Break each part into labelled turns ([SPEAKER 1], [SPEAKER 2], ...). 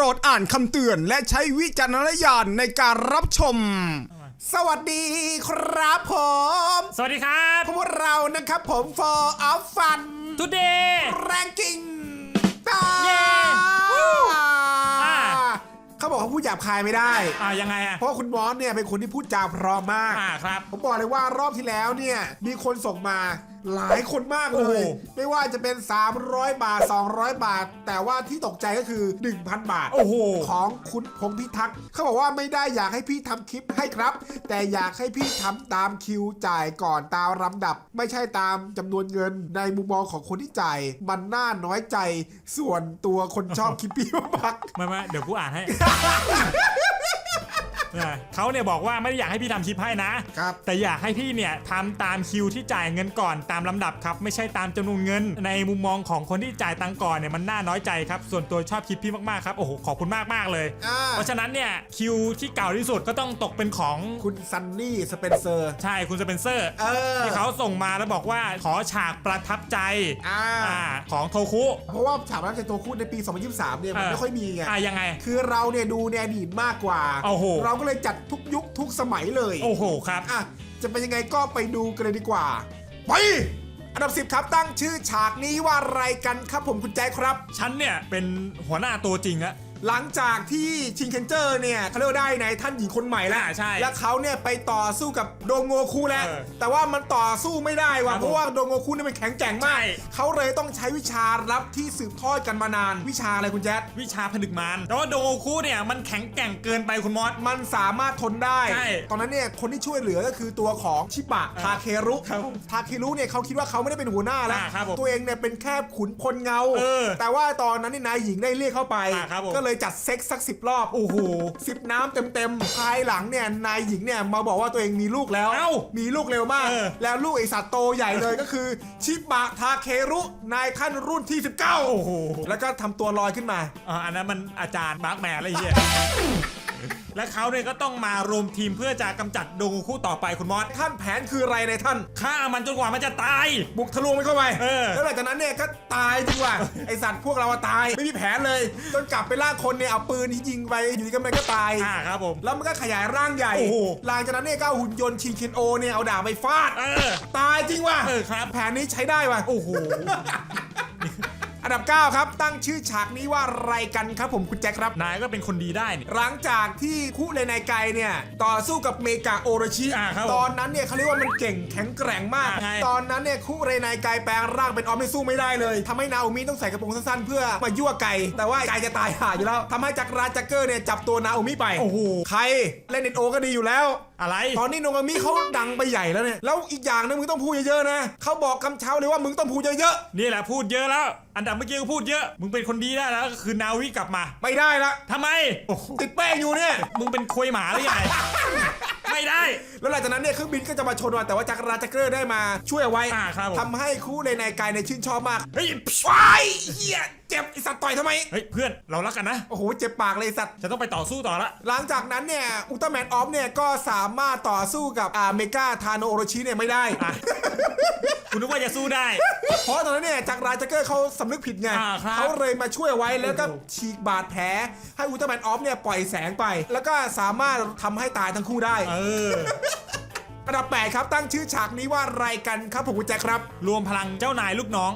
[SPEAKER 1] รดอ่านคำเตือนและใช้วิจารณญาณในการรับชม สวัสดีครับผม
[SPEAKER 2] สวัสดีครับ
[SPEAKER 1] พวกเรานะครับผม for of fun
[SPEAKER 2] today
[SPEAKER 1] ranking
[SPEAKER 2] เย้วู้อ่า
[SPEAKER 1] เขาบอกว่าพูดหยาบคายไม่ได้
[SPEAKER 2] อ่ายังไงอะ
[SPEAKER 1] เพราะคุณมอสเนี่ยเป็นคนที่พูดจาเพราะมาก
[SPEAKER 2] อ่าครับ
[SPEAKER 1] ผมบอกเลยว่ารอบที่แล้วเนี่ยมีคนส่งมาหลายคนมากเลย
[SPEAKER 2] โอ้
[SPEAKER 1] ไม่ว่าจะเป็น 300 บาท 200 บาท แต่ว่าที่ตกใจก็คือ 1,000 บาท
[SPEAKER 2] โอ้โห
[SPEAKER 1] ของคุณพงพิทักษ์เขาบอกว่าไม่ได้อยากให้พี่ทำคลิปให้ครับ แต่อยากให้พี่ทำตามคิวจ่ายก่อนตามลำดับ ไม่ใช่ตามจำนวนเงินในมุมมองของคนที่จ่าย มันน่าน้อยใจส่วนตัวคนชอบคลิปพี่มาก
[SPEAKER 2] ไม่ไม่เดี๋ยวกูอ่านให้ เนี่ยเขาเนี่ยบอกว่าไม่ได้อยากให้พี่ทำคลิปให้นะ
[SPEAKER 1] ครับ
[SPEAKER 2] แต่อยากให้พี่เนี่ยทำตามคิวที่จ่ายเงินก่อนตามลำดับครับ ไม่ใช่ตามจำนวนเงิน ในมุมมองของคนที่จ่ายตังค์ก่อนเนี่ยมันน่าน้อยใจครับ ส่วนตัวชอบคลิปพี่มากๆครับ โอ้โห ขอบคุณมากมากๆเลย
[SPEAKER 1] อ่า
[SPEAKER 2] เพราะฉะนั้นเนี่ยคิวที่เก่าที่สุดก็ต้องตกเป็นของ
[SPEAKER 1] คุณซันนี่สเปนเซอร์
[SPEAKER 2] ใช่ คุณสเปนเซอร์
[SPEAKER 1] เออ
[SPEAKER 2] ที่เขาส่งมาแล้วบอกว่าขอฉากประทับใจ
[SPEAKER 1] อ่า
[SPEAKER 2] อ่าของโทคุ
[SPEAKER 1] เพราะว่าฉากรักในตัวคู่ในปี 2023 เนี่ยมัน
[SPEAKER 2] เออ
[SPEAKER 1] ไม่ค่อยมีไง
[SPEAKER 2] อ่ายังไง
[SPEAKER 1] คือเราเนี่ยดูในอดีตมากกว่า
[SPEAKER 2] โอ้โห
[SPEAKER 1] เราก็เลยจัดทุกยุคทุกสมัยเลย
[SPEAKER 2] โอ้โหครับ
[SPEAKER 1] อะจะเป็นยังไงก็ไปดูกันเลยดีกว่า ไป อันดับ10ครับตั้งชื่อฉากนี้ว่าอะไรกันครับผมคุณแจ๊คครับ
[SPEAKER 2] ฉันเนี่ยเป็นหัวหน้าตัวจริงอะ
[SPEAKER 1] หลังจากที่ชิงเคนเจอร์เนี่ยเขาเรียกว่าได้ในท่านหญิงคนใหม่แล้ว
[SPEAKER 2] อ่าใช่
[SPEAKER 1] แล้วเขาเนี่ยไปต่อสู้กับโดโงคุแล้ว
[SPEAKER 2] เออ
[SPEAKER 1] แต่ว่ามันต่อสู้ไม่ได้ว่ะ
[SPEAKER 2] ครับผม
[SPEAKER 1] เพราะว่าโดโงคุเนี่ยมันแข็งแกร่งมาก
[SPEAKER 2] ใช่
[SPEAKER 1] เขาเลยต้องใช้วิชาลับที่สืบทอดกันมานาน วิชาอะไรคุณแจ๊ค
[SPEAKER 2] วิชาผนึกมารแต่ว่าโดโงคุเนี่ยมันแข็งแกร่งเกินไปคุณมอส
[SPEAKER 1] มันสามารถทนได้
[SPEAKER 2] ใช่
[SPEAKER 1] ตอนนั้นเนี่ยคนที่ช่วยเหลือก็คือตัวของชิบะทาเครุ
[SPEAKER 2] ครับผม
[SPEAKER 1] ทาเครุเนี่ยเขาคิดว่าเขาไม่ได้เป็นหัวหน้าแล้ว
[SPEAKER 2] อ่าครับผม
[SPEAKER 1] ตัวเองเนี่ยเป็นแค่ขุนพลเงา
[SPEAKER 2] เออ
[SPEAKER 1] แต่ว่าตอนนั้นนี่นายหญิงได้เรียกเข้าไป
[SPEAKER 2] อ่าครับผม
[SPEAKER 1] ก็เลยจัดเซ็กสักสิบรอบ
[SPEAKER 2] โอ้โห
[SPEAKER 1] สิบน้ำเต็มๆภายหลังเนี่ยนายหญิงเนี่ยมาบอกว่าตัวเองมีลูกแล้ว
[SPEAKER 2] เอ้า
[SPEAKER 1] มีลูกเร็วมาก
[SPEAKER 2] เออ
[SPEAKER 1] แล้วลูกไอสัตว์โตใหญ่เลยก็คือ ชิบะทาเครุนายขั้นรุ่นที่ 19
[SPEAKER 2] โอ้โห
[SPEAKER 1] แล้วก็ทำตัวลอยขึ้นมา
[SPEAKER 2] อ่าอันนั้นมันอาจารย์มาร์กแมนอะไรเงี้ย และเขาเนี่ยก็ต้องมารวมทีมเพื่อจะกำจัดโดโงคุต่อไปคุณมอส
[SPEAKER 1] ท่านแผนคืออะไรในท่าน
[SPEAKER 2] ฆ่ามันจนกว่ามันจะตาย
[SPEAKER 1] บุกทะลวงมันเข้าไป
[SPEAKER 2] เออ
[SPEAKER 1] แล้วหลังจากนั้นเนี่ยก็ตายจริงว่ะ ไอสัตว์พวกเราอะตาย ไม่มีแผนเลย จนกลับไปล่าคนเนี่ยเอาปืนที่ยิงไปอยู่ดีก็มันก็ตาย
[SPEAKER 2] อ่าครับผม
[SPEAKER 1] แล้วมันก็ขยายร่างใหญ่
[SPEAKER 2] โอ้โห
[SPEAKER 1] หลังจากนั้นเนี่ยก็เอาหุ่นยนต์ชิงเคนโอเนี่ยเอาดาบไปฟาด
[SPEAKER 2] เออ
[SPEAKER 1] ตายจริงว่ะ
[SPEAKER 2] เออครับ
[SPEAKER 1] แผนนี้ใช้ได้ว่ะ
[SPEAKER 2] โอ้โห
[SPEAKER 1] อันดับ 9 ครับ ตั้งชื่อฉากนี้ว่าอะไรกันครับผมคุณแจ็คครับ
[SPEAKER 2] นายก็เป็นคนดีได้เนี่ย
[SPEAKER 1] หลังจากที่คุเรนายไกเนี่ย ต่อสู้กับเมกาโอโรชิ
[SPEAKER 2] อ่าครับผม
[SPEAKER 1] ตอนนั้นเนี่ยเขาเรียกว่ามันเก่งแข็งแกร่งมาก
[SPEAKER 2] อ่าใช่
[SPEAKER 1] ตอนนั้นเนี่ยคุเรนายไกแปลงร่างเป็นออมไม่สู้ไม่ได้เลยทำให้นาโอมิต้องใส่กระโปรงสั้นๆเพื่อมายั่วไก่แต่ว่าไก่จะตายห่าอยู่แล้วทำให้จักรราชจักเกอร์เนี่ยจับตัวนาโอมิไป
[SPEAKER 2] โอ้โห
[SPEAKER 1] ใครเล่นเน็ตโอก็ดีอยู่แล้ว
[SPEAKER 2] อะไร
[SPEAKER 1] ตอนนี้โนงามิเขาดังไปใหญ่แล้วเนี่ย แล้วอีกอย่างนึงมึงต้องพูดเยอะๆนะ เขาบอกคำเช้าเลยว่ามึงต้องพูดเยอะ
[SPEAKER 2] นี่แหละพูดเยอะแล้ว อันดับเมื่อกี้ก็พูดเยอะ มึงเป็นคนดีได้แล้วก็คือนาวิกลับมา
[SPEAKER 1] ๆ ไม่ได้ละ
[SPEAKER 2] ทำไมโอ้โห
[SPEAKER 1] ติดแป้งอยู่เนี่ย
[SPEAKER 2] มึงเป็นควยหมาหรือยังไง ไม่ได้
[SPEAKER 1] แล้วหลังจากนั้นเนี่ยเครื่องบินก็จะมาชนมาแต่ว่าจักรราชจักเกอร์ได้มาช่วยเอาไว้
[SPEAKER 2] อ่าครับผม
[SPEAKER 1] ทำให้คู่ในนายกายในยชื่นชอบมาก
[SPEAKER 2] เฮ้ย
[SPEAKER 1] ว้ายเฮียเจ็บไอสัตว์ต่อยทำไม
[SPEAKER 2] เฮ้ยเพื่อนเรารักกันนะ
[SPEAKER 1] โอ้โห เจ็บปากเลยไอ้สัตว์
[SPEAKER 2] จะต้องไปต่อสู้ต่อละ
[SPEAKER 1] หลังจากนั้นเนี่ย อุลตร้าแมนออฟเนี่ย ก็สามารถต่อสู้กับอาเมกาทาโนโอโรชิเนี่ยไม่ได้
[SPEAKER 2] อะ คุณนึกว่าจะสู้ได้
[SPEAKER 1] เพราะตอนนั้นเนี่ยจักรราชจักเกอร์เขาสำนึกผิดไง
[SPEAKER 2] อ่าครับ
[SPEAKER 1] เขาเลยมาช่วยเอาไว้แล้วก็ฉีกบาดแผล ให้อุลตร้าแมนออฟเนี่ยปล่อยแสงไป แล้วก็สามารถทำให้ตายทั้งคู่ได้
[SPEAKER 2] เออ
[SPEAKER 1] อันดับแปดครับตั้งชื่อฉากนี้ว่าอะไรกันครับผมคุณแจ็คครับ
[SPEAKER 2] รวมพลังเจ้านายลูกน้อง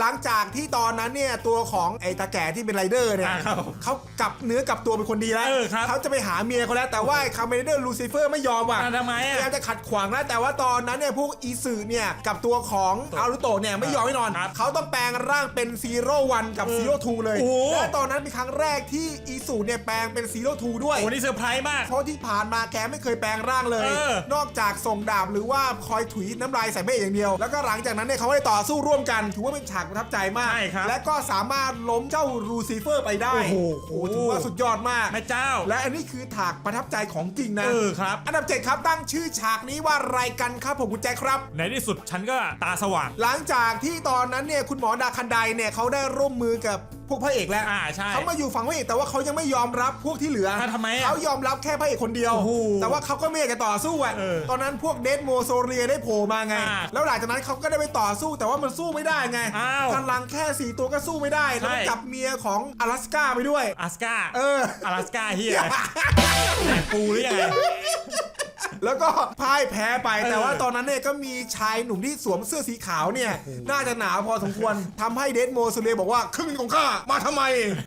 [SPEAKER 1] หลังจากที่ตอนนั้นเนี่ยตัวของไอ้ตาแก่ที่เป็นไรเดอร์เนี่ย
[SPEAKER 2] อ่าครับ
[SPEAKER 1] เขากลับเนื้อกลับตัวเป็นคนดีแล้ว
[SPEAKER 2] เออครับ
[SPEAKER 1] เขาจะไปหาเมียเขาแล้วแต่ว่าคาเมเดอร์ลูซิเฟอร์ไม่ยอมว่ะ
[SPEAKER 2] อะทำไม
[SPEAKER 1] พ
[SPEAKER 2] อะ
[SPEAKER 1] ยายามจะขัดขวางแล้วแต่ว่าตอนนั้นเนี่ยพวกอีสึเนี่ยกับตัวของอารุโตะเนี่ยไม่ยอมไม่นอน
[SPEAKER 2] ครับ
[SPEAKER 1] เขาต้องแปลงร่างเป็นซีโร่วันกับ
[SPEAKER 2] เออ
[SPEAKER 1] ซีโร่ทูเลย
[SPEAKER 2] โอ้
[SPEAKER 1] และตอนนั้นเป็นครั้งแรกที่อีสึเนี่ยแปลงเป็นซีโร่ทูด้วย
[SPEAKER 2] โอ้นี่เซอร์ไพรส์มาก
[SPEAKER 1] เพราะที่ผ่านมาแกไม่เคยแปลงร่างเลย
[SPEAKER 2] เออ
[SPEAKER 1] นอกจากส่งดาบหรือว่าคอยถุยน้ำลายใส่เมฆอย่างเดียว แล้วก็หลังจากนั้นเนี่ยเขาได้ต่อสู้ร่วมกัน ถือว่าเป็นฉากประทับใจมาก
[SPEAKER 2] ใช่ครับ
[SPEAKER 1] และก็สามารถล้มเจ้ารูซิเฟอร์ไปได้
[SPEAKER 2] โอ้โห
[SPEAKER 1] ถือว่าสุดยอดมาก
[SPEAKER 2] แม่เจ้า
[SPEAKER 1] และอันนี้คือฉากประทับใจของจริงนะ
[SPEAKER 2] เออครับ
[SPEAKER 1] อันดับเจ็ดครับตั้งชื่อฉากนี้ว่าอะไรกันครับผมคุณแจ็คครับ
[SPEAKER 2] ในที่สุดฉันก็ตาสว่าง
[SPEAKER 1] หลังจากที่ตอนนั้นเนี่ยคุณหมอดาคันไดเนี่ยเขาได้ร่วมมือกับ พวกพระเอกแล้ว
[SPEAKER 2] อ่าใช่
[SPEAKER 1] เขามาอยู่ฝั่งพระเอกแต่ว่าเขายังไม่ยอมรับพวกที่เหลือ
[SPEAKER 2] อะทำไมอะ
[SPEAKER 1] เขายอมรับแค่พระเอกคนเดียว
[SPEAKER 2] โอ้โห
[SPEAKER 1] แต่ว่าเขาก็ไม่อยากจะต่อสู้อะ
[SPEAKER 2] เออ
[SPEAKER 1] ตอนนั้นพวกเดดโมโซเรียได้โผล่มาไง
[SPEAKER 2] อ่า
[SPEAKER 1] แล้วหลังจากนั้นเขาก็ได้ไปต่อสู้ แต่ว่ามันสู้ไม่ได้ไง
[SPEAKER 2] อ้าว
[SPEAKER 1] พลังแค่สี่ตัวก็สู้ไม่ได้แล้วก็
[SPEAKER 2] ใช่
[SPEAKER 1] จับเมียของอลาสก้าไปด้วย
[SPEAKER 2] อาสกา
[SPEAKER 1] เออ
[SPEAKER 2] อลาสกาเฮียแหนปูหรือยังไง
[SPEAKER 1] แล้วก็พ่ายแพ้ไป
[SPEAKER 2] เออ
[SPEAKER 1] แต่ว่าตอนนั้นเนี่ยก็มีชายหนุ่มที่สวมเสื้อสีขาวเนี่ย น่าจะหนาวพอสมควรทำให้เดดโมโซเรียบอกว่าครึ่งหนึ่งของข้ามาทำไม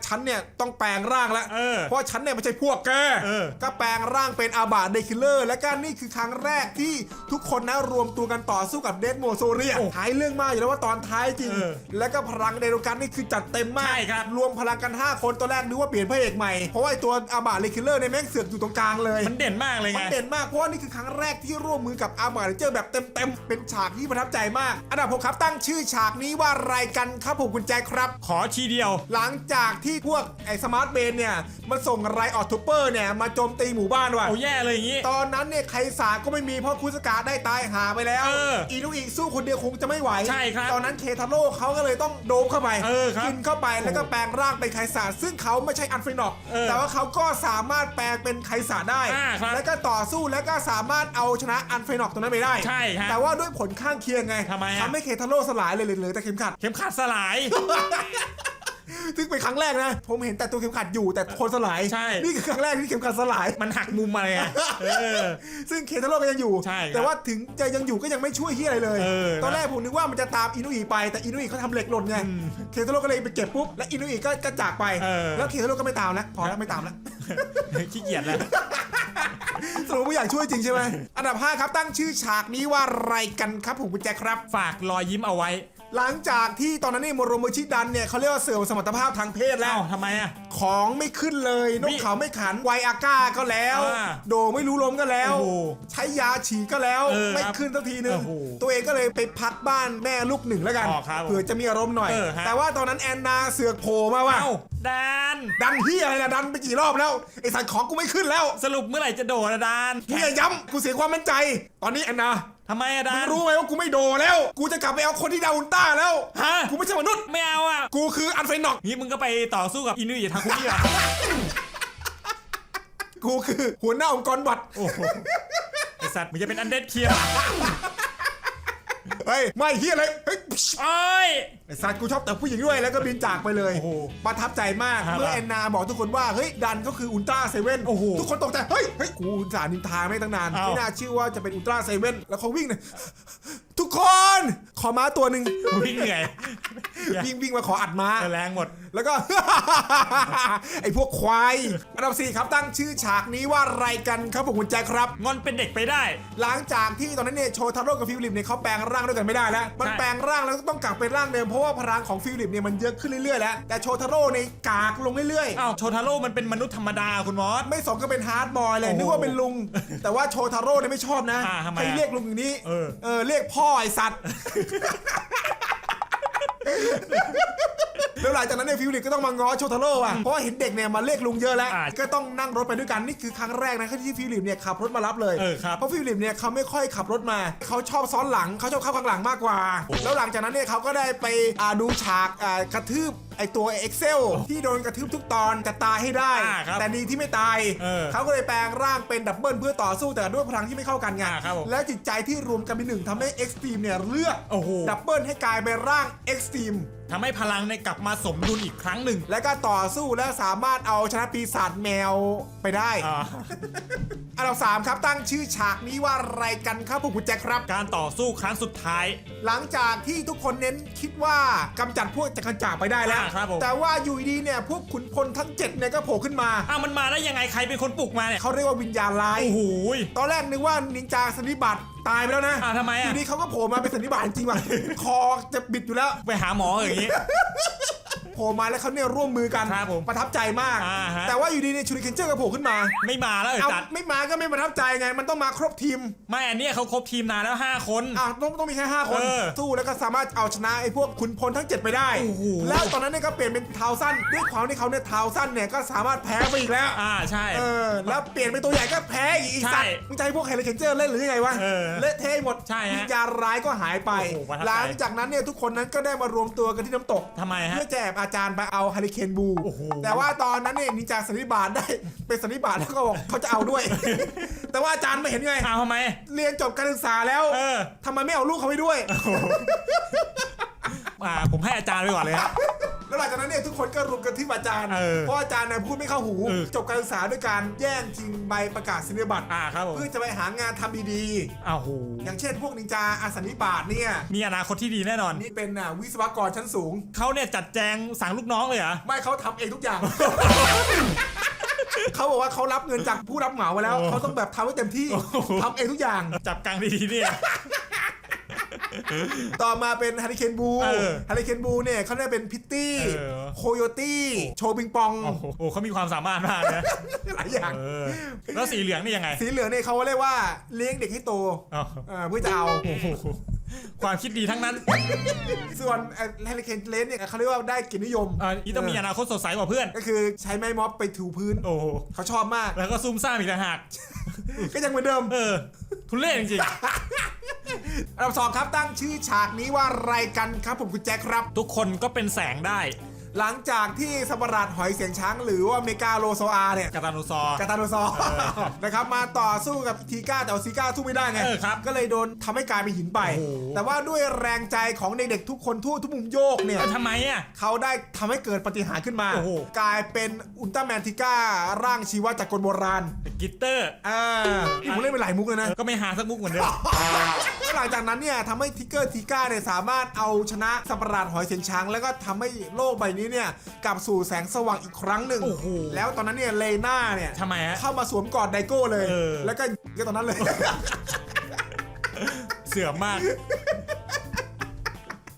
[SPEAKER 1] ฉันเนี่ยต้องแปลงร่างแล้ว
[SPEAKER 2] เออ
[SPEAKER 1] เพราะฉันเนี่ยไม่ใช่พวกแก
[SPEAKER 2] เออ
[SPEAKER 1] ก็แปลงร่างเป็นอาบาเดคิลเลอร์ และก็นี่คือครั้งแรกที่ทุกคนนะรวมตัวกันต่อสู้กับเดดโมโซเรียท้ายเรื่องมากอยู่แล้วว่าตอนท้ายจริง
[SPEAKER 2] เออ
[SPEAKER 1] แล้วก็พลังเดโรกันนี่คือจัดเต็มมาก
[SPEAKER 2] ใช่ครับ
[SPEAKER 1] รวมพลังกัน 5 คนตอนแรกนึกว่าเปลี่ยนพระเอกใหม่เพราะว่าไอตัวอาบาเดคิลเลอร์เนี่ยแม่งเสือกอยู่ตรงกลางเลย
[SPEAKER 2] มันเด่นมากเลย
[SPEAKER 1] มั
[SPEAKER 2] ไง
[SPEAKER 1] นเด่นมากเพราะว่านี่คือครั้งแรกที่ร่วมมือกับอาร์มาเจอร์แบบเต็มๆ เป็นฉากที่ประทับใจมาก อันดับหกครับตั้งชื่อฉากนี้ว่าอะไรกันครับผมคุณแจคครับ
[SPEAKER 2] ขอทีเดียว
[SPEAKER 1] หลังจากที่พวกไอ้สมาร์ทเบนเนี่ยมันส่งไรออทูเปอร์เนี่ยมาโจมตีหมู่บ้านว่ะ
[SPEAKER 2] เอาแย่เลยอย่างงี้
[SPEAKER 1] ตอนนั้นเนี่ยใครสาก็ไม่มีเพราะคุสกาได้ตายหาไปแล้ว
[SPEAKER 2] เออ
[SPEAKER 1] อีนุอีสู้คนเดียวคงจะไม่ไหว
[SPEAKER 2] ใช่ครับ
[SPEAKER 1] ตอนนั้นเคทาโร่เขาก็เลยต้องโดมเข้าไป
[SPEAKER 2] เออครับ
[SPEAKER 1] กินเข้าไปแล้วก็แปลงร่างเป็นไคสาซึ่งเขาไม่ใช่อันฟรินอก
[SPEAKER 2] เออ
[SPEAKER 1] แต่ว่าเขาก็สามารถแปลงเป็นไคสาได้
[SPEAKER 2] อ่าครับ
[SPEAKER 1] แล้วก็ต่อสู้แล้วก็สามารถเอาชนะอันฟรินอกตรงนั้นไปได้
[SPEAKER 2] ใช่ครับ
[SPEAKER 1] แต่ว่าด้วยผลข้างเคียงไง
[SPEAKER 2] ทำไมอะ
[SPEAKER 1] ทำให้เคทาโร่สลายเลยเหลือแต่เข็มขัด
[SPEAKER 2] เข็มขัดสลาย
[SPEAKER 1] ซึ่งเป็นครั้งแรกนะ ผมเห็นแต่ตัวเข็มขัดอยู่แต่คนสลาย
[SPEAKER 2] ใช่
[SPEAKER 1] นี่คือครั้งแรกที่เข็มขัดสลาย
[SPEAKER 2] มันหักมุมมาเลยไงเออ
[SPEAKER 1] ซึ่งเคทาโร่ก็ยังอยู่
[SPEAKER 2] ใช่ครับ
[SPEAKER 1] แต่ว่าถึงจะยังอยู่ก็ยังไม่ช่วยเฮียอะไรเลย
[SPEAKER 2] เออ
[SPEAKER 1] ตอนแรกผมนึกว่ามันจะตามอินุอีไปแต่อินุอีเขาทำเหล็กหล่นไง
[SPEAKER 2] อืม
[SPEAKER 1] เคทาโร่ก็เลยไปเก็บปุ๊บแล้วอินุอีก็ก็จากไป
[SPEAKER 2] เออ
[SPEAKER 1] แล้วเคทาโร่ก็ไม่ตามแล้วพอแล้วไม่ตามแล้ว
[SPEAKER 2] ขี้เกียจแล้ว
[SPEAKER 1] สรุปว่าอยากช่วยจริงใช่ไหม อันดับ 5 ครับตั้งชื่อฉากนี้ว่าอะไรกันครับผมคุณแจ็คครับ
[SPEAKER 2] ฝากรอยยิ้มเอาไว้
[SPEAKER 1] หลังจากที่ตอนนั้นนี่โมโรโมชิดันเนี่ยเขาเรียกว่าเสื่อมสมรรถภาพทางเพศแล้
[SPEAKER 2] เอ้าวทำไมอะ
[SPEAKER 1] ของไม่ขึ้นเลยนกเขาไม่ขันไวอาก้าก็แล้ว
[SPEAKER 2] อ่า
[SPEAKER 1] โดไม่รู้ลมก็แล้ว
[SPEAKER 2] โอ้โห
[SPEAKER 1] ใช้ยาฉีดก็แล้ว
[SPEAKER 2] เออ
[SPEAKER 1] ไม่
[SPEAKER 2] ครับ
[SPEAKER 1] ขึ้นสักทีนึง
[SPEAKER 2] โอ้โห
[SPEAKER 1] ตัวเองก็เลยไปพักบ้านแม่ลูกหนึ่งแล้วกัน
[SPEAKER 2] อ๋อครับ
[SPEAKER 1] เผื่อจะมีอารมณ์หน่อย
[SPEAKER 2] เออฮะ
[SPEAKER 1] แต่ว่าตอนนั้นแอนนาเสือกโผล่มาว่า
[SPEAKER 2] เอ้าดาน
[SPEAKER 1] ดันเฮียอะไรนะดันไปกี่รอบแล้วไอสัตว์ของกูไม่ขึ้นแล้ว
[SPEAKER 2] สรุปเมื่อไหร่จะโดดอะดาน
[SPEAKER 1] เฮียย้ำกูเสียความมั่นใจ ตอนนี้แอนนา
[SPEAKER 2] ทำไมอะดา
[SPEAKER 1] มึง
[SPEAKER 2] น
[SPEAKER 1] รู้ไหมว่ากูไม่โดแล้ว กูจะกลับไปเอาคนที่ดาวอุลตร้าแล้ว
[SPEAKER 2] ฮะ
[SPEAKER 1] กูไม่ใช่มนุษย์
[SPEAKER 2] ไม่เอาอะ
[SPEAKER 1] กูคืออันเฟนอก
[SPEAKER 2] งี้มึงก็ไปต่อสู้กับอินุยทาคุมิอะ
[SPEAKER 1] กูคือหัวหน้าองค์กรบัตร
[SPEAKER 2] โอ้โหไอสัตว์มึงจะเป็นอันเดดเคียร์
[SPEAKER 1] เฮ้ยไม่เฮียอะไรเฮ้ย
[SPEAKER 2] โอ้ย
[SPEAKER 1] ไอ้สัตว์กูชอบแต่ผู้หญิงด้วยแล้วก็บินจากไปเลย
[SPEAKER 2] โอ้โห
[SPEAKER 1] ประทับใจมาก
[SPEAKER 2] ครับ
[SPEAKER 1] เมื่อแอนนาบอกทุกคนว่าเฮ้ยดันก็คืออุลตร้าเซเว่น
[SPEAKER 2] โอ้โห
[SPEAKER 1] ทุกคนตกใจเฮ้ยเฮ้ยกูอุตสาห์นินทาไม่ตั้งนาน
[SPEAKER 2] เอ้า
[SPEAKER 1] ไม่น่าเชื่อว่าจะเป็นอุลตร้าเซเว่นแล้วเขาวิ่งเลยทุกคนขอม้าตัวหนึ่ง
[SPEAKER 2] วิ่งเหนื่อย
[SPEAKER 1] วิ่งวิ่งมาขออัดม้า
[SPEAKER 2] แรงหมด
[SPEAKER 1] แล้วก็ ไอ้พวกควายอันดับสี่ครับตั้งชื่อฉากนี้ว่าอะไรกันครับผมคุณแจ็คครับ
[SPEAKER 2] งอนเป็นเด็กไปได้
[SPEAKER 1] หลังจากที่ตอนนั้นเนี่ยโชทาโร่กับฟิลิปเนี่ยเขาแปลงร่างด้วยกันไม่ได้แล้ว มัน
[SPEAKER 2] ใช่
[SPEAKER 1] แปลงร่างแล้วก็ต้องกลับเป็นร่างเดิมเพราะว่าพลังของฟิลิปเนี่ยมันเยอะขึ้นเรื่อยๆแล้วแต่โชทาโร่ในยกากลงเรื่อย
[SPEAKER 2] อ้าวโชทาโร่มันเป็นมนุษย์ธรรมดาคุณมอส
[SPEAKER 1] ๆ ไม่สมก็เป็นฮาร์ดบอยเลย
[SPEAKER 2] โอ้โห
[SPEAKER 1] นึกว่าเป็นลุง แต่ว่าโชทาโร่เนี่ยไม่ชอบนะ
[SPEAKER 2] อ่าทำไม
[SPEAKER 1] ให้
[SPEAKER 2] อะ
[SPEAKER 1] เรียกลุงอย่างนี้
[SPEAKER 2] เออ
[SPEAKER 1] เออเรียกพ่อไอสัตว์ แล้วหลังจากนั้นเนี่ยฟิลิปก็ต้องมาง้อโชทาโร่อะเพราะว่าเห็นเด็กเนี่ยมาเรียกลุงเยอะแล้ว
[SPEAKER 2] อ่า
[SPEAKER 1] ก็ต้องนั่งรถไปด้วยกันนี่คือครั้งแรกนะที่ฟิลิปเนี่ยขับรถมารับเลย
[SPEAKER 2] เออครับ
[SPEAKER 1] เพราะฟิลิปเนี่ยเขาไม่ค่อยขับรถมาเขาชอบซ้อนหลังเขาชอบเข้าข้างหลังมากกว่า แล้วหลังจากนั้นเนี่ยเขาก็ได้ไปอ่าดูฉากอ่ากระทืบ ไอตัว Excel ที่โดนกระทืบทุกตอนจะตายให้ได้
[SPEAKER 2] อ่าครับ
[SPEAKER 1] แต่ดีที่ไม่ตาย
[SPEAKER 2] เออ
[SPEAKER 1] เขาก็เลยแปลงร่างเป็นดับเบิลเพื่อต่อสู้แต่ด้วยพลังที่ไม่เข้ากันไง
[SPEAKER 2] อ่าครับผม
[SPEAKER 1] และจิตใจที่รวมกันเป็นหนึ่งทำให้ Extreme เนี่ยเลือก
[SPEAKER 2] โอ้โห
[SPEAKER 1] ดับเบิลให้กลายเป็นร่าง Extreme
[SPEAKER 2] ทำให้พลังในยกลับมาสมดุลอีกครั้งหนึ่ง
[SPEAKER 1] และก็ต่อสู้และสามารถเอาชนะปีศาจแมวไปได้
[SPEAKER 2] อ่า
[SPEAKER 1] อันดับสามครับตั้งชื่อฉากนี้ว่าอะไรกันครับพวกคุณแจ็คครับ
[SPEAKER 2] การต่อสู้ครั้งสุดท้าย
[SPEAKER 1] หลังจากที่ทุกคนเน้นคิดว่ากำจัดพวกจักรจ่าไปได้แล้ว
[SPEAKER 2] อ่าครับผม
[SPEAKER 1] แต่ว่าอยู่ดีๆเนี่ยพวกขุนพลทั้งเจ็ดเนี่ยก็โผล่ขึ้นมา
[SPEAKER 2] อ้าวมันมาได้ยังไงใครเป็นคนปลุกมาเนี่ย
[SPEAKER 1] เขาเรียกว่าวิญญาณร้าย
[SPEAKER 2] โอ้โหย
[SPEAKER 1] ตอนแรกนึกว่านินจาสันนิบาตตายไปแล้วนะ
[SPEAKER 2] อ่าทำไมอะ
[SPEAKER 1] ยู่ดีเขาก็โผล่มาเป็นสันนิบาตจริงๆว่ะคอจะบิดอยู่แล้ว
[SPEAKER 2] ไปหาหมออย่างนี้
[SPEAKER 1] โผล่มาแล้วเขาเนี่ยร่วมมือกัน
[SPEAKER 2] ครับผม
[SPEAKER 1] ประทับใจมาก
[SPEAKER 2] อ่าฮะ
[SPEAKER 1] แต่ว่าอยู่ดีเนี่ยชูริเคนเจอร์ก็โผล่ขึ้นมา
[SPEAKER 2] ไม่มาแล้วเหรอ
[SPEAKER 1] เอา
[SPEAKER 2] จัด
[SPEAKER 1] ไม่มาก็ไม่ประทับใจไง มันต้องมาครบทีม
[SPEAKER 2] ไม่อันเนี้ยเขาครบทีมนานแล้ว 5 คน
[SPEAKER 1] อะต้องต้องมีแค่5คน
[SPEAKER 2] เออ
[SPEAKER 1] สู้แล้วก็สามารถเอาชนะไอ้พวกขุนพลทั้ง 7 ไปได้
[SPEAKER 2] โอ้โห
[SPEAKER 1] แล้วตอนนั้นเนี่ยก็เปลี่ยนเป็นเท้าสั้นด้วยความที่เขาเนี่ยเท้าสั้นเนี่ยก็สามารถแพ้ไปอีกแล้ว
[SPEAKER 2] อ่าใช่
[SPEAKER 1] เออแล้วเปลี่ยนเป็นตัวใหญ่ก็แพ้อีกอีก
[SPEAKER 2] ใช่
[SPEAKER 1] สัตว์มึงจะให้พวกไฮเลเคนเจอร์เล่นหรือยังไงวะ
[SPEAKER 2] เออ
[SPEAKER 1] เละเทะหมด
[SPEAKER 2] ใช่ฮะ
[SPEAKER 1] วิญญาณร้ายก็หายไป
[SPEAKER 2] โอ้โหประทับใจ
[SPEAKER 1] หลังจากนั้นเนี่ยทุกคนนั้นก็ได้มารวมตัวกันที่น้ำตก
[SPEAKER 2] ทำไมฮะ
[SPEAKER 1] เพื่อจะแอบอาจารย์ไปเอาฮาริเคนบู
[SPEAKER 2] โอ้โห
[SPEAKER 1] แต่ว่าตอนนั้นเนี่ยนินจาสันนิบาตได้เป็นสันนิบาตแล้วก็บอกเขาจะเอาด้วย แต่ว่าอาจารย์ไม่เห็นไง
[SPEAKER 2] อ้าวทำไม
[SPEAKER 1] เรียนจบการศึกษาแล้ว
[SPEAKER 2] เออ
[SPEAKER 1] ทำไมไม่เอาลูกเขาไปด้วย
[SPEAKER 2] อ่าผมให้อาจารย์ไปก่อนเลยฮะ
[SPEAKER 1] แล้วหลังจากนั้นเนี่ยทุกคนก็รุมกันที่อาจารย์
[SPEAKER 2] เออ
[SPEAKER 1] เพราะอาจารย์เนี่ยพูดไม่เข้าหู
[SPEAKER 2] เออ
[SPEAKER 1] จบการศึกษาด้วยการแย่งชิงใบประกาศนียบัตร
[SPEAKER 2] อ่าครับผม
[SPEAKER 1] เพื่อจะไปหางานทำดี
[SPEAKER 2] อ้าวโห
[SPEAKER 1] ๆ อย่างเช่นพวกนินจาอาสันนิบาตเนี่ย
[SPEAKER 2] มีอนาคตที่ดีแน่นอน
[SPEAKER 1] นี่เป็นอะวิศวกรชั้นสูง
[SPEAKER 2] เขาเนี่ยจัดแจงสั่งลูกน้องเลยเหรอ
[SPEAKER 1] ไม่เขาทำเองทุกอย่าง เขาบอกว่าเขารับเงินจากผู้รับเหมาไปแล้ว
[SPEAKER 2] โอ้
[SPEAKER 1] เขาต้องแบบทำให้เต็มที่
[SPEAKER 2] โอ้โห
[SPEAKER 1] ทำเองทุกอย่าง
[SPEAKER 2] จับกลางดีๆเนี่ย
[SPEAKER 1] ต่อมาเป็นฮาริเคนบู
[SPEAKER 2] เออ
[SPEAKER 1] ฮาริเคนบูเนี่ยเขาได้เป็นพิตตี้
[SPEAKER 2] เออ
[SPEAKER 1] โคโยตี้โชว์ปิงปอง
[SPEAKER 2] โอ้โหเขามีความสามารถมากนะ
[SPEAKER 1] หลายอย่าง
[SPEAKER 2] เออแล้วสีเหลืองนี่ยังไง
[SPEAKER 1] สีเหลืองเนี่ยเขาเรียกว่าเลี้ยงเด็กให้โต
[SPEAKER 2] อ้าว
[SPEAKER 1] เออเพื่อจะเอา
[SPEAKER 2] โอ้โหความคิดดีทั้งนั้น
[SPEAKER 1] ส่วนแฮร์รี่เคนเลนเนี่ยเขาเรียกว่าได้เกิจนิยม
[SPEAKER 2] อ่านี่ต้องมีอนาคตสดใสกว่าเพื่อน
[SPEAKER 1] ก็คือใช้ไม้ม็อบไปถูพื้น
[SPEAKER 2] โอ้โห
[SPEAKER 1] เขาชอบมาก
[SPEAKER 2] แล้วก็ซุ่มซ่ามอีกต่างหาก
[SPEAKER 1] ก็ยังเหมือนเดิม
[SPEAKER 2] เออ ทุเรศจริง
[SPEAKER 1] อันดับสองครับตั้งชื่อฉากนี้ว่าอะไรกันครับผมคุณแจ็คครับ
[SPEAKER 2] ๆทุกคนก็เป็นแสงได้
[SPEAKER 1] หลังจากที่สมราดหอยเสียงช้าง หรือว่าเมกาโลโซอาเนี่ย
[SPEAKER 2] กาตานุซอร์
[SPEAKER 1] กาตาโนซอร์นะครับมาต่อสู้กับทีก้าแต่ว่าทีก้าสู้ไม่ได้ไง
[SPEAKER 2] เออครับ
[SPEAKER 1] ก็เลยโดนทำให้กลายเป็นหินไป
[SPEAKER 2] โอ้โห
[SPEAKER 1] แต่ว่าด้วยแรงใจของเด็กๆทุกคนทั่วทุกมุมโยกเนี่ย
[SPEAKER 2] แล้วทำไมอะ
[SPEAKER 1] เขาได้ทำให้เกิดปาฏิหารย์ขึ้นมา
[SPEAKER 2] โอ้โห
[SPEAKER 1] กลายเป็นอุลตร้าแมนทิก้าร่างชีวะจากกลโบราณ
[SPEAKER 2] กิตเตอร์
[SPEAKER 1] อ่าผมเล่นไปหลายมุกเลยนะ
[SPEAKER 2] ก็ไม่หาสักมุกเหมือนเดิม
[SPEAKER 1] แล้วหลังจากนั้นเนี่ยทำให้ทิกเกอร์ทิก้าเนี่ยสามารถเอาชนะสัตว์ประหลาดหอยเสียงช้าง แล้วก็ทำให้โลกใบนี้เนี่ยกลับสู่แสงสว่างอีกครั้งหนึ่ง
[SPEAKER 2] โอ้โห
[SPEAKER 1] แล้วตอนนั้นเนี่ยเลน่าเนี่ย
[SPEAKER 2] ทำไมฮะ
[SPEAKER 1] เข้ามาสวมกอดไดโก้เลย
[SPEAKER 2] เออ
[SPEAKER 1] แล้วก็ก็ตอนนั้นเลย
[SPEAKER 2] เสื่อมมาก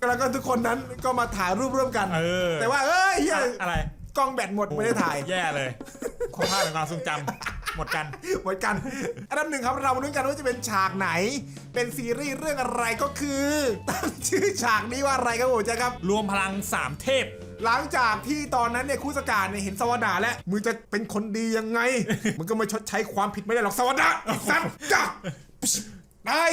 [SPEAKER 1] แล้วก็ทุกคนนั้นก็มาถ่ายรูปร่วมกัน
[SPEAKER 2] เออ
[SPEAKER 1] แต่ว่าเอ้ยเฮีย
[SPEAKER 2] อะไร
[SPEAKER 1] กล้องแบตหมดไม่ได้ถ่าย
[SPEAKER 2] แย่เลยความภาพเป็นความทรงจำ หมดกัน
[SPEAKER 1] เหมือนกันอันดับหนึ่งครับเรามาลุ้นกันว่าจะเป็นฉากไหน เป็นซีรีส์เรื่องอะไรก็คือตั้งชื่อฉากนี้ว่าอะไรครับผมแจ๊คครับ
[SPEAKER 2] รวมพลังสามเทพ
[SPEAKER 1] หลังจากที่ตอนนั้นเนี่ยคุสกาเนี่ยเห็นสวดาแล้วมึงจะเป็นคนดียังไง มึงก็มาชดใช้ความผิดไม่ได้หรอกสวดาไอ้สัตว์จ้ะไอ้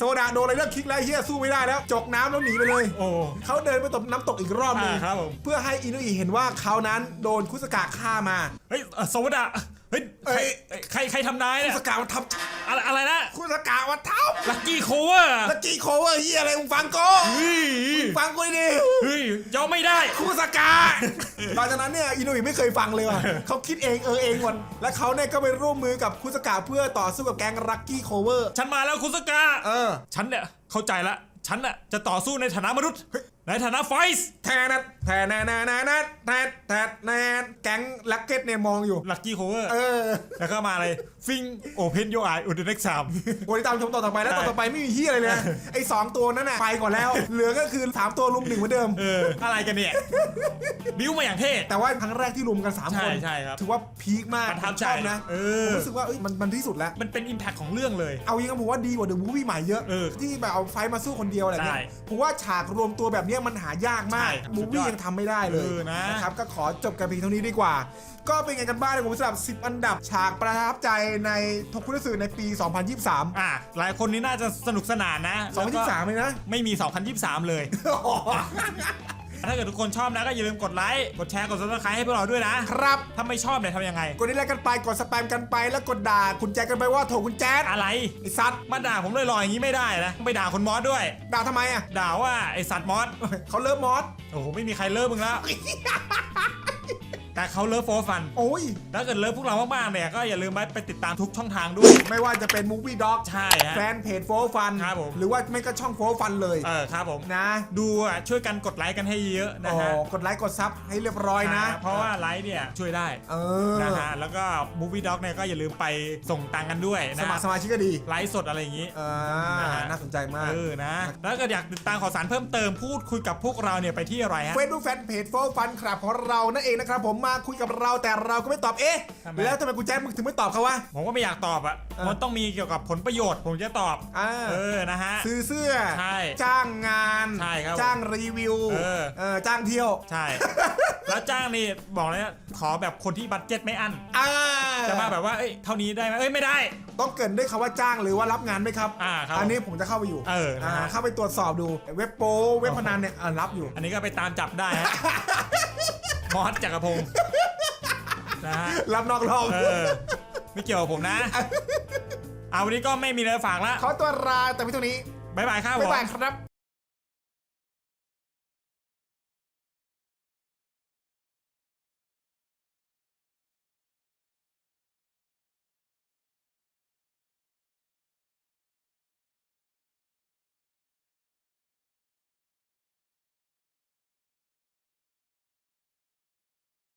[SPEAKER 1] สวดาโดนอะไรเรื่องคิกแล้วเฮียสู้ไม่ได้แล้ว จกน้ำแล้วหนีไปเลย
[SPEAKER 2] โอ้
[SPEAKER 1] เขาเดินไปตบน้ำตกอีกรอบหนึง
[SPEAKER 2] อ่าครับผม
[SPEAKER 1] เพื่อให้อินุอิเห็นว่าเขานั้นโดนคุสกาฆ่ามา
[SPEAKER 2] เฮ้ยเอ่อสวัสดาเฮ้ย
[SPEAKER 1] เอ้ย
[SPEAKER 2] ใครใครทำนาย
[SPEAKER 1] คุ
[SPEAKER 2] เนี่ย
[SPEAKER 1] สกามันท
[SPEAKER 2] อะไรอะไรนะำ
[SPEAKER 1] คุสกามันท
[SPEAKER 2] ลักกี้โคเวอร์ำ
[SPEAKER 1] แล้วกี้โคเวอร์เฮียอะไรมึงฟังกู
[SPEAKER 2] เฮ้ย
[SPEAKER 1] ฟังกูดิ
[SPEAKER 2] เฮ้ยยอมไม่ได้
[SPEAKER 1] คุสกาหลังจากนั้นเนี่ยอินุอิไม่เคยฟังเลยว่ะเขาคิดเองเออเองก่อนและเขาเนี่ยก็ไปร่วมมือกับคุสกาเพื่อต่อสู้กับแก๊งลักกี้โคเวอร์
[SPEAKER 2] ฉันมาแล้วคุณสกา
[SPEAKER 1] เออ
[SPEAKER 2] ฉันเนี่ยเข้าใจละฉันน่ะจะต่อสู้ในฐานะมนุษย์ ในฐานะไฟส์
[SPEAKER 1] แทนัดแทนแนนแนนแนนแทนแทนแนนแก๊งลักเก็ตเนี่ยมองอยู่
[SPEAKER 2] ลักกี้โคเวอร์
[SPEAKER 1] เออ
[SPEAKER 2] แล้วก็มาอะไรฟิงโอเพนโยไออุดเน็กซาม
[SPEAKER 1] โอ้ยตามชมต่อต่อไปแล้วต่อต่อไปไม่มีเฮียอะไรเลยนะไอ้สองตัวนั้นน่ะไปก่อนแล้ว เหลือก็คือสามตัวลุมหนึ่งเหมือนเดิม
[SPEAKER 2] เออ อะไรกันเนี่ย บิ้วมาอย่างเท่
[SPEAKER 1] แต่ว่าครั้งแรกที่รุมกัน3
[SPEAKER 2] ใช่
[SPEAKER 1] คน
[SPEAKER 2] ใช่ครับ
[SPEAKER 1] ถือว่าพีคมาก
[SPEAKER 2] ประทับใจ
[SPEAKER 1] ชอบนะ
[SPEAKER 2] เอ
[SPEAKER 1] ผม
[SPEAKER 2] อ
[SPEAKER 1] รู้สึกว่าเอ้ยมันมันที่สุดแล้ว
[SPEAKER 2] มันเป็นอิมแพคของเรื่องเลย
[SPEAKER 1] เอายังไงผมว่าดีกว่าเดอะมูฟวี่ใหม่เยอะ
[SPEAKER 2] เออ
[SPEAKER 1] ที่แบบเอาไฟมาสู้คนเดียวอะไรเงี้ยผมว่าฉากรวมตัวแบบเนี้ยมันหายากมาก
[SPEAKER 2] ใช่ครับ
[SPEAKER 1] มูฟวี่
[SPEAKER 2] สุดยอด
[SPEAKER 1] ยังทำไม่ได้เลย
[SPEAKER 2] เออนะ
[SPEAKER 1] นะ ครับก็ขอจบกันเพียงเท่านี้ดีกว่า ก็เป็นไงกันบ้างนะผมสำหรับ 10 อันดับ ฉากประทับใจในทกคุรสื่อในปี 2023
[SPEAKER 2] อะหลายคนนี่น่าจะสนุกสนานนะแล้วก็
[SPEAKER 1] 2023เลยนะ
[SPEAKER 2] ไม่มี 2023 เลย ถ้าเกิดทุกคนชอบนะก็อย่าลืมกดไลค์ กดแชร์ กด subscribe ให้พวกเราด้วยนะ
[SPEAKER 1] ครับ
[SPEAKER 2] ถ้าไม่ชอบเนี่ยทำยังไง
[SPEAKER 1] กดนี่แลกกันไปกดสแปมกันไปแล้วกดด่าคุณแจ๊คกันไปว่าโถคุณแจ๊ด
[SPEAKER 2] อะไร
[SPEAKER 1] ไอสัตว์
[SPEAKER 2] มาด่าผมลอยๆอย่างนี้ไม่ได้นะต้องไปด่าคนมอสด้วย
[SPEAKER 1] ด่าทำไมอะ
[SPEAKER 2] ด่าว่าไอสัตว์มอส
[SPEAKER 1] เขาเลิฟมอส
[SPEAKER 2] โอ้โห ไม่มีใครเลิฟมึงแล้ว แต่เขาเลิฟโฟฟัน
[SPEAKER 1] โอ้ย
[SPEAKER 2] ถ้าเกิดเลิฟพวกเรามากๆเนี่ยก็อย่าลืมไปติดตามทุกช่องทางด้วย
[SPEAKER 1] ไม่ว่าจะเป็นมูฟวี่ด็อก
[SPEAKER 2] ใช่ฮะ
[SPEAKER 1] แฟนเพจโฟฟัน
[SPEAKER 2] ครับผม
[SPEAKER 1] หรือว่าไม่ก็ช่องโฟฟันเลย
[SPEAKER 2] เออครับผม
[SPEAKER 1] นะ
[SPEAKER 2] ดูอะช่วยกันกดไลค์กันให้เยอะนะ
[SPEAKER 1] โอ้
[SPEAKER 2] ฮะ
[SPEAKER 1] กดไลค์กดซับให้เรียบร้อยนะ
[SPEAKER 2] เพราะว่าไลค์เนี่ยช่วยได้
[SPEAKER 1] เออ
[SPEAKER 2] นะฮะแล้วก็ Movie Dog เนี่ยก็อย่าลืมไปส่งตังค์กันด้วย
[SPEAKER 1] ส
[SPEAKER 2] นะ
[SPEAKER 1] มัครสมาชิกก็ดี
[SPEAKER 2] ไลฟ์สดอะไรอย่างนี้
[SPEAKER 1] เออ
[SPEAKER 2] นะฮะ
[SPEAKER 1] น่าสนใจมาก
[SPEAKER 2] เออนะ แล้วก็อยากติดตามข่าวสารเพิ่มเติมพูดคุยกับพวกเราเนี่ยไปที่อะไรฮะ
[SPEAKER 1] เฟซบุ๊กแฟนเพจโฟฟันครับของเรานั่นเองนะครับผมมาคุยกับเราแต่เราก็ไม่ตอบเอ๊ะ
[SPEAKER 2] ทำไม
[SPEAKER 1] แล้วทำไมคุณแจ๊คมึงถึงไม่ตอบเขาวะ
[SPEAKER 2] ผมก็ไม่อยากตอบอะ
[SPEAKER 1] เออ
[SPEAKER 2] มันต้องมีเกี่ยวกับผลประโยชน์ผมจะตอบ
[SPEAKER 1] อ่า
[SPEAKER 2] เออนะฮะ
[SPEAKER 1] ซื้อเสื้อ
[SPEAKER 2] ใช่
[SPEAKER 1] จ้างงาน
[SPEAKER 2] ใช่ครับ
[SPEAKER 1] จ้างรีวิว
[SPEAKER 2] เออ
[SPEAKER 1] เออจ้างเที่ยว
[SPEAKER 2] ใช่ แล้วจ้างนี่บอกเลยนะขอแบบคนที่บัตเจ็ตไม่อั้น
[SPEAKER 1] อ่า
[SPEAKER 2] จะมาแบบว่าเอ้ยเท่านี้ได้ไหมเอ้ยไม่ได้
[SPEAKER 1] ต้องเกรินด้วยคำว่าจ้างหรือว่ารับงานไหมครับ
[SPEAKER 2] อ่าครับ
[SPEAKER 1] อันนี้ผมจะเข้าไปอยู่
[SPEAKER 2] เออนะฮะ
[SPEAKER 1] เข้าไปตรวจสอบดูเว็บโป้เว็บพนันเนี่ยอ่ารับอยู่
[SPEAKER 2] อันนี้ก็ไปตามจับได้ฮะ มอสจักรพงศ์นะฮะ
[SPEAKER 1] รับนอกรอบ
[SPEAKER 2] เออไม่เกี่ยวกับผมนะเอาวันนี้ก็ไม่มีอะไรฝากละ
[SPEAKER 1] ขอตัวลาแต่เพียงเท่านี้
[SPEAKER 2] บ๊ายบายครับผ
[SPEAKER 1] บ๊าย
[SPEAKER 2] ม
[SPEAKER 1] บายครับ